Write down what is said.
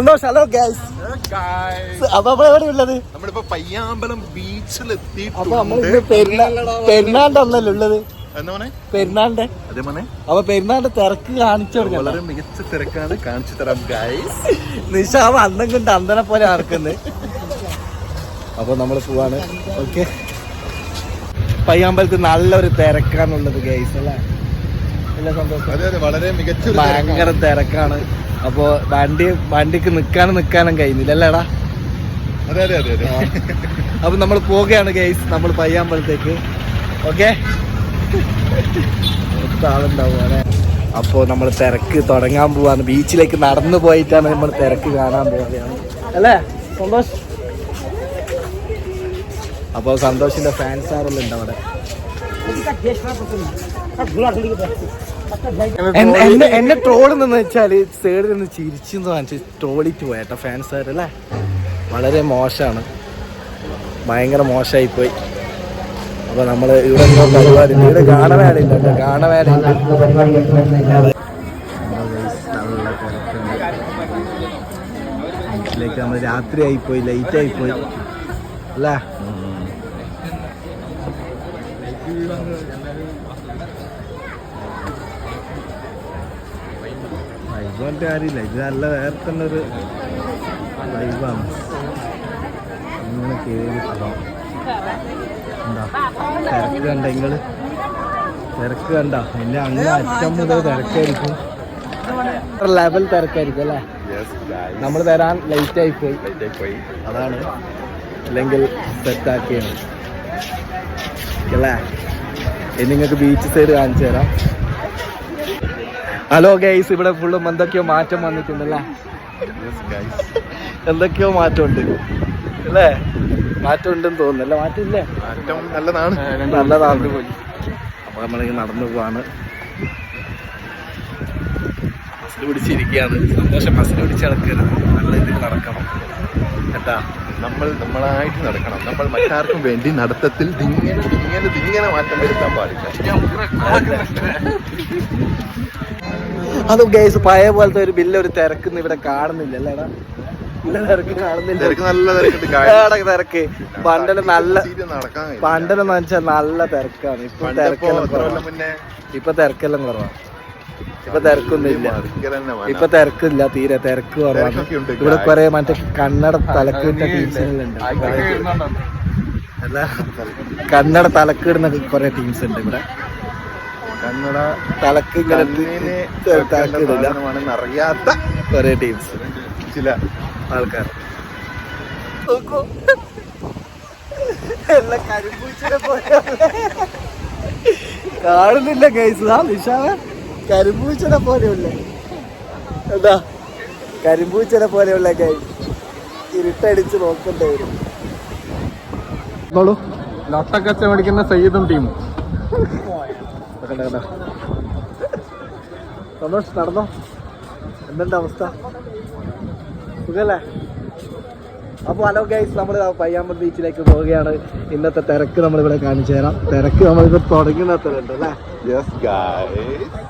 സന്തോഷം. Hello guys അപ്പൊ നമ്മൾ എവിടെ ഉള്ളത്? നമ്മളിപ്പോ പയ്യാമ്പലം ബീച്ചിൽ അപ്പൊ നമ്മൾ പെരുന്നാൾ പെരുന്നാളിന്റെ ഉള്ളത്? പെരുന്നാളിന്റെ? അപ്പൊ പെരുന്നാളിന്റെ തിരക്ക് കാണിച്ചു വളരെ മികച്ച തിരക്കാണ് കാണിച്ചു തരാം ഗൈസ് നിശാവ് അന്നം കൊണ്ട് അന്തനെ പോലെ നടക്കുന്നത് അപ്പൊ നമ്മൾ പോവാണ്. ഓക്കെ പയ്യാമ്പലത്ത് നല്ലൊരു തിരക്കാണുള്ളത് ഗൈസ് അല്ലേ? അതെ അതെ വളരെ മികച്ച ഒരു ഭയങ്കര തിരക്കാണ്. അപ്പൊ വണ്ടി വണ്ടിക്ക് നിക്കാനും നിക്കാനും കഴിയുന്നില്ല അല്ലേടാ. അതെ അതെ അതെ അപ്പൊ നമ്മൾ പോവുകയാണ് ഗൈസ് നമ്മൾ പയ്യാമ്പലത്തേക്ക്. ഓക്കെ ആളുണ്ടാവും അപ്പൊ നമ്മൾ തിരക്ക് തുടങ്ങാൻ പോവാണ്. ബീച്ചിലേക്ക് നടന്നു പോയിട്ടാണ് നമ്മൾ തിരക്ക് കാണാൻ പോവുകയാണ്. അല്ലേ? സന്തോഷ്? അപ്പോൾ സന്തോഷിന്റെ ഫാൻസ് ആരെല്ലാം ഉണ്ട് അവിടെ? എന്നെ- ട്രോളുന്നെന്ന് വെച്ചാൽ സൈഡിൽ നിന്ന് ചിരിച്ചെന്ന് കാണിച്ച് ട്രോളിറ്റ് പോയേട്ടാ ഫാൻസ് അല്ലേ? വളരെ മോശമാണ്. ഭയങ്കര മോശമായി പോയി അപ്പൊ നമ്മൾ ഇവിടെ പരിപാടി. ഇവിടെ തിരക്കുണ്ട് വീട്ടിലേക്ക് നമ്മൾ രാത്രി ആയിപ്പോയി ലൈറ്റ് ആയിപ്പോയി. അല്ലേ? വൈബിന്റെ കാര്യമില്ല. ഇത് നല്ല വേറെ തന്നെ ഒരു വൈബാണ്. ഇങ്ങനെ കയറി എന്താ? തിരക്ക് കണ്ട നിങ്ങൾ തിരക്ക് കണ്ട? എന്നെ അങ്ങ് അറ്റം മുതൽ തിരക്കായിരിക്കും. ലെവൽ തിരക്കായിരിക്കും അല്ലേ. നമ്മൾ തരാൻ ലൈറ്റ് ആയി പോയി. അതാണ്. അല്ലെങ്കിൽ സെറ്റാക്കിയാണ് അല്ലേ? ഇനി നിങ്ങൾക്ക് ബീച്ച് സൈഡ് കാണിച്ചു തരാം. ഹലോ ഗൈസ് ഇവിടെ ഫുള്ളും എന്തൊക്കെയോ മാറ്റം വന്നിട്ടുണ്ടല്ലേ. എന്തൊക്കെയോ മാറ്റമുണ്ട്. അല്ലേ? മാറ്റം ഉണ്ടെന്ന് തോന്നുന്നു. അല്ലേ? മാറ്റമില്ലേ? മാറ്റം നല്ലതാണ്. നല്ലതാണ്. അപ്പൊ നമ്മളിങ്ങനെ നടന്നു പോവാണ്. മസിൽ പിടിച്ചിരിക്കുകയാണ്. സന്തോഷം ബസ്സിൽ പിടിച്ച് നടക്കരുത് നല്ല ഇതിൽ നടക്കണം. കേട്ടാ നമ്മൾ നമ്മളായിട്ട് നടക്കണം. നമ്മൾ മറ്റാർക്കും വേണ്ടി നടത്തത്തിൽ ഇങ്ങനെ ഇങ്ങനെ ഇങ്ങനെ മാറ്റം വരുത്താൻ പാടില്ല. അത് ഗൈസ് പഴയ പോലത്തെ ഒരു ബില്ല് ഒരു തിരക്കുന്ന ഇവിടെ കാണുന്നില്ല അല്ലേടാ തിരക്ക് പണ്ടെല്ലാം നല്ല സീരിയൽ നടക്കാൻ കഴിയില്ല. പണ്ടെല്ലാം വെച്ചാൽ നല്ല തിരക്കാണ്. ഇപ്പൊ തിരക്കെല്ലാം കുറവാണ് ഇപ്പൊ തിരക്കെല്ലാം കുറവാണ് ഇപ്പൊ തിരക്കൊന്നുമില്ല. ഇപ്പൊ തിരക്കില്ല തീരെ തിരക്ക് കുറവാണ്. ഇവിടെ കൊറേ മറ്റേ കണ്ണട തലക്കിട്ട ടീംസുകളുണ്ട് അല്ല കന്നഡ തലക്കിടുന്ന കുറെ ടീംസ് ഉണ്ട് ഇവിടെ. കണ്ണട തലക്ക് ഇങ്ങനെ അറിയാത്ത കുറെ ടീംസ് ചില ആൾക്കാർ. എല്ലാം കരിമ്പൂച്ചിനെ പോലെ കാണുന്നില്ല ഗൈസ് ആ നിഷാവ കരിമ്പൂച്ചനെ പോലെയുള്ള. എന്താ? കരിമ്പൂച്ചനെ പോലെയുള്ള കൈ ഇരുട്ടടിച്ച് നോക്കണ്ടേ വരും. ലൊട്ടക്കച്ച മേടിക്കുന്ന സയ്യിദും ടീമും സന്തോഷ് നടന്നോ? എന്തുണ്ട് അവസ്ഥ? സുഖല്ലേ? അപ്പോൾ ഹലോ ഗൈസ് നമ്മൾ പയ്യാമ്പൽ ബീച്ചിലേക്ക് പോവുകയാണ്. ഇന്നത്തെ തിരക്ക് നമ്മളിവിടെ കാണിച്ചു തരാം. തിരക്ക് നമ്മളിപ്പോൾ തുടങ്ങുന്നത്രയുണ്ട് അല്ലേ? Yes guys